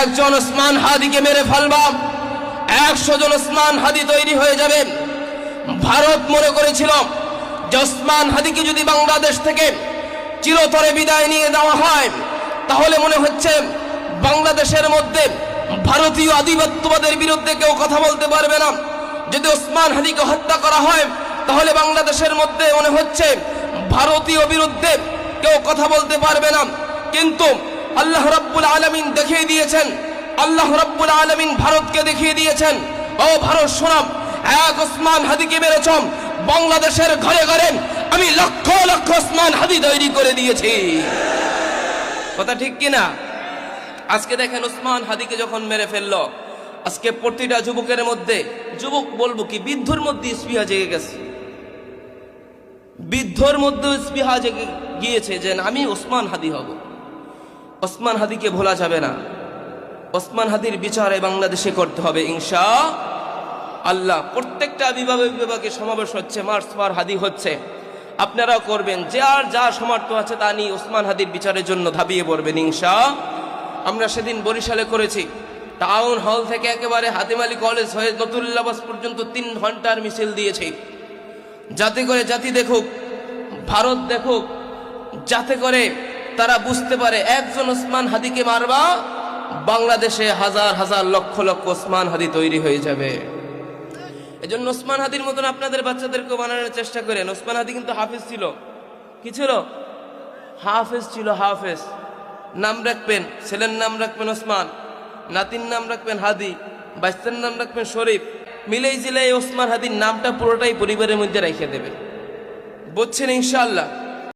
একজন ওসমান হাদিকে মেরে ফেলবা, একশো জন ওসমান হাদি তৈরি হয়ে যাবে। ভারত মনে করেছিল যে ওসমান হাদিকে যদি বাংলাদেশ থেকে চিরতরে বিদায় নিয়ে দেওয়া হয়, তাহলে মনে হচ্ছে বাংলাদেশের মধ্যে ভারতীয় আধিপত্যবাদের বিরুদ্ধে কেউ কথা বলতে পারবে না। যদি ওসমান হাদিকে হত্যা করা হয়, তাহলে বাংলাদেশের মধ্যে মনে হচ্ছে ভারতীয় বিরুদ্ধে কেউ কথা বলতে পারবে না। কিন্তু আল্লাহ রব্বুল আলমিন দেখিয়ে দিয়েছেন। আল্লাহ রব্বুল আলমিন ভারতকে দেখিয়ে দিয়েছেন। ও ভারত শোনাম এক ওসমান হাদিকে মেরেছ বাংলাদেশের ঘরে ঘরে আমি লক্ষ লক্ষ ওসমান হাদি তৈরি করে দিয়েছি। কথা ঠিক কিনা? আজকে দেখেন ওসমান হাদিকে যখন মেরে ফেলল, আজকে প্রতিটা যুবকের মধ্যে, যুবক বলব কি, বৃদ্ধর মধ্যে স্পৃহা জেগে গেছে। বৃদ্ধর মধ্যে স্পৃহা জেগে গিয়েছে যে আমি ওসমান হাদি হব। ওসমান হাদিকে ভোলা যাবে না। ওসমান হাদির বিচারে বাংলাদেশে করতে হবে, ইনশা আল্লাহ। প্রত্যেকটা বিভাগে বিভাগে সমাবেশ হচ্ছে, মার্চ পার হাদি হচ্ছে। আপনারাও করবেন, যে আর যা সমর্থ আছে তা নিয়ে ওসমান হাদির বিচারের জন্য ধাবিয়ে পড়বেন, ইনশা। আমরা সেদিন বরিশালে করেছি। টাউন হল থেকে একেবারে হাতিমালি কলেজ হয়ে নতুল্লাবাস পর্যন্ত তিন ঘণ্টার মিছিল দিয়েছি। যাতে করে জাতি দেখুক, ভারত দেখুক, যাতে করে তারা বুঝতে পারে, একজন ওসমান হাদিকে মারবা, বাংলাদেশে হাজার হাজার লক্ষ লক্ষ ওসমান হাদি তৈরি হয়ে যাবে। এজন্য ওসমান হাদির মতন আপনাদের বাচ্চাদেরকে বানানোর চেষ্টা করেন। ওসমান হাদি কিন্তু হাফেজ ছিল। কি ছিল? হাফেজ ছিল, হাফেজ। নাম রাখবেন, ছেলের নাম রাখবেন ওসমান, নাতির নাম রাখবেন হাদি, বাচ্চার নাম রাখবেন শরীফ। মিলেই জিলাই ওসমান হাদির নামটা পুরোটাই পরিবারের মধ্যে রেখে দেবেন বুঝছেন ইনশাআল্লাহ?